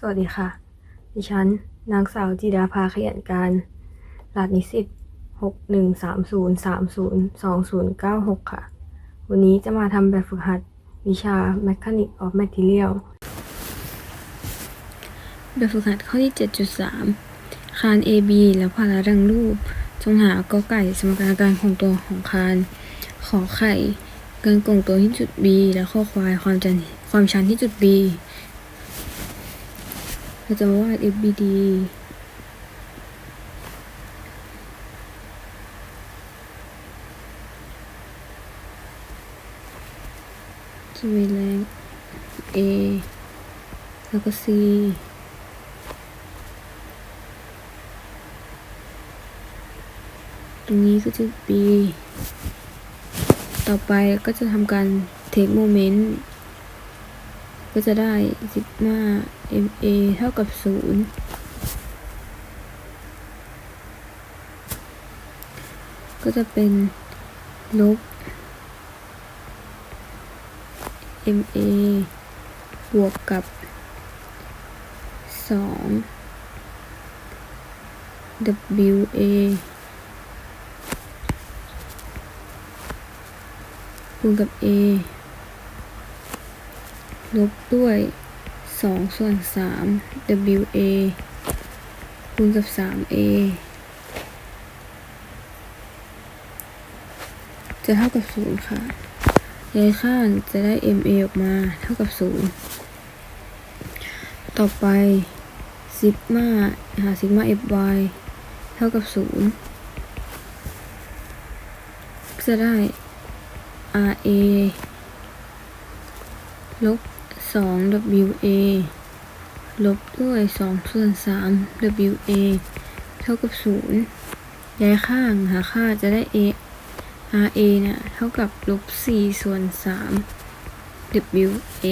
สวัสดีค่ะ ดิฉัน นางสาวจิดาภาขยันการรหัสนิสิต6130302096ค่ะ วันนี้จะมาทำแบบฝึกหัดวิชา Mechanic of Material แบบฝึกหัดข้อที่ 7.3 คาน AB และภาระดังรูป จงหากอไก่สมการการคงตัวของคาน ขอไข่การคงตัวที่จุด B และข้อควายความจันความชันที่จุด B เราจะวาด FBD จะมีแรง A แล้วก็ C ตรงนี้ก็จะ B ต่อไปก็จะทำการ take moment ก็จะได้ซิกมา MA เท่ากับศูนย์ก็จะเป็นลบ MA บวกกับสอง WA คูณกับ A ลบด้วยสองส่วนสาม WA คูณกับสาม A จะเท่ากับศูนย์ค่ะย้ายข้างจะได้ MA ออกมาเท่ากับศูนย์ต่อไปซิกมาหาซิกมา FY เท่ากับศูนย์จะได้ RA ลบ สอง WA ลบด้วยสองส่วนสาม WA เท่ากับศูนย์ย้ายข้างหาค่าจะได้ A RA เนี่ยเท่ากับลบสี่ส่วนสาม WA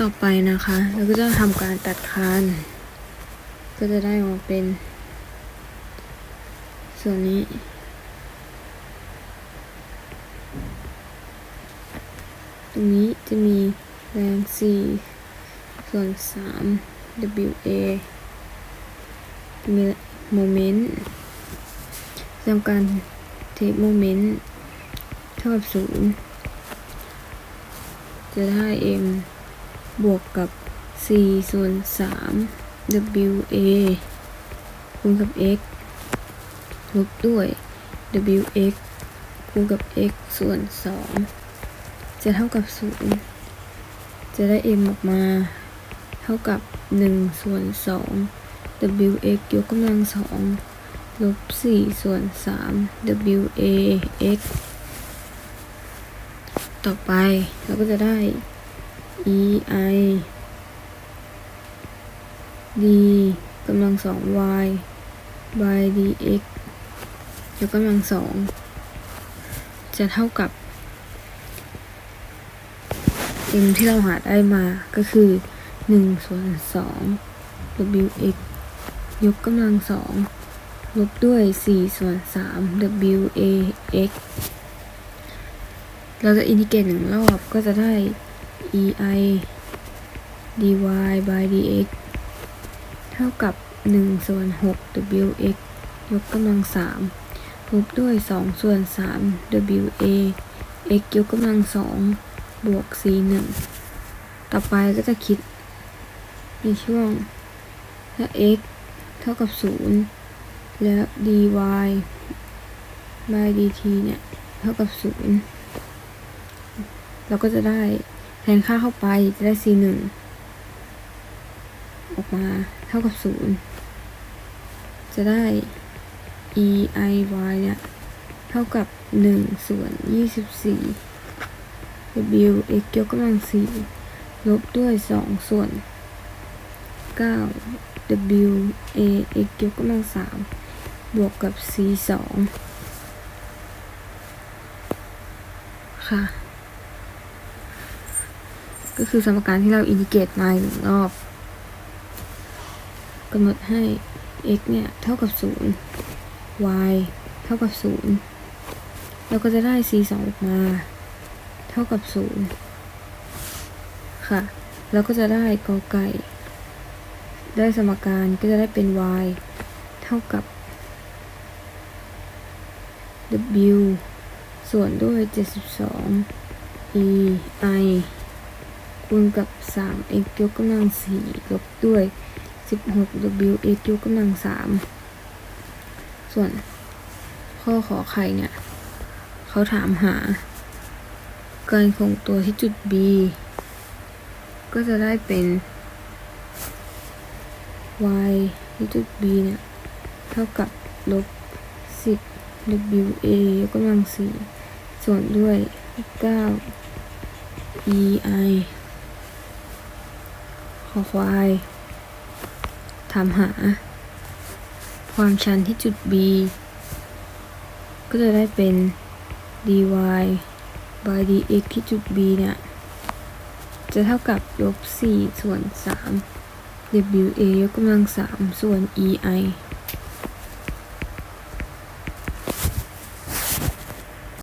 ต่อไปนะคะ เราก็จะทำการตัดคาน ก็จะได้ออกมาเป็น ส่วนนี้ ตรง นี้จะมีแรง4ส่วน 3 WA มีโมเมนต์ทำการเทคโมเมนต์เท่ากับ 0 จะได้ M บวกกับ4ส่วน 3 WA คูณกับ x ลบด้วย WX คูณกับ x ส่วน 2 จะเท่ากับ0จะได้ m ออกมา เท่ากับ1ส่วน2 wx ยกกำลัง2ลบ4ส่วน3 wa x ต่อไปเราก็จะได้ e i d กำลัง2 y by dx ยกกำลัง2จะเท่ากับ m ที่เราหาได้มาก็คือ1ส่วน2 wx ยกกำลัง2ลบด้วย 4 ส่วน 3 wax เราจะอินทิเกรตหนึ่งรอบก็จะได้ ei dy by dx เท่ากับ 1 ส่วน 6 wx ยกกำลัง3ลบด้วย 2 ส่วน 3 wa x ยกกำลัง2 บวก c 1ต่อไปก็จะคิดในช่วงถ้า x เท่ากับ 0 แล้ว dy by dt เนี่ย เท่ากับ 0 เราก็จะได้แทนค่าเข้าไปจะได้ c 1ออกมาเท่ากับ 0 จะได้ e i y เนี่ย เท่ากับ 1 ส่วน 24 w x ยกกำลัง4ลบด้วย2ส่วน9 w a x ยกกำลัง3บวกกับ c 2ค่ะ ก็คือสมการที่เราอินทิเกรตมาหนึ่งรอบกำหนดให้ x เนี่ย เท่ากับ 0 y เท่ากับ 0 เราก็จะได้ c 2ออกมา เท่ากับ0ค่ะแล้วก็จะได้กอไก่ ได้สมการก็จะได้เป็น y เท่ากับ w ส่วนด้วย 72 e i คูณกับ 3 x ยกกำลัง 4 ลบด้วย 16 w x ยกกำลัง 3 ส่วนข้อขอไข่เนี่ย เขาถามหา การคงตัวที่จุด B ก็จะได้เป็น y ที่จุด B เนี่ย เท่ากับลบ 10 w a ยกกำลัง 4 ส่วนด้วย 9 e i ขอควายถามหา ความชันที่จุด B ก็จะได้เป็น dy y dx ที่จุด B เนี่ย จะเท่ากับลบ4ส่วน3 wa ยกกำลัง3ส่วน ei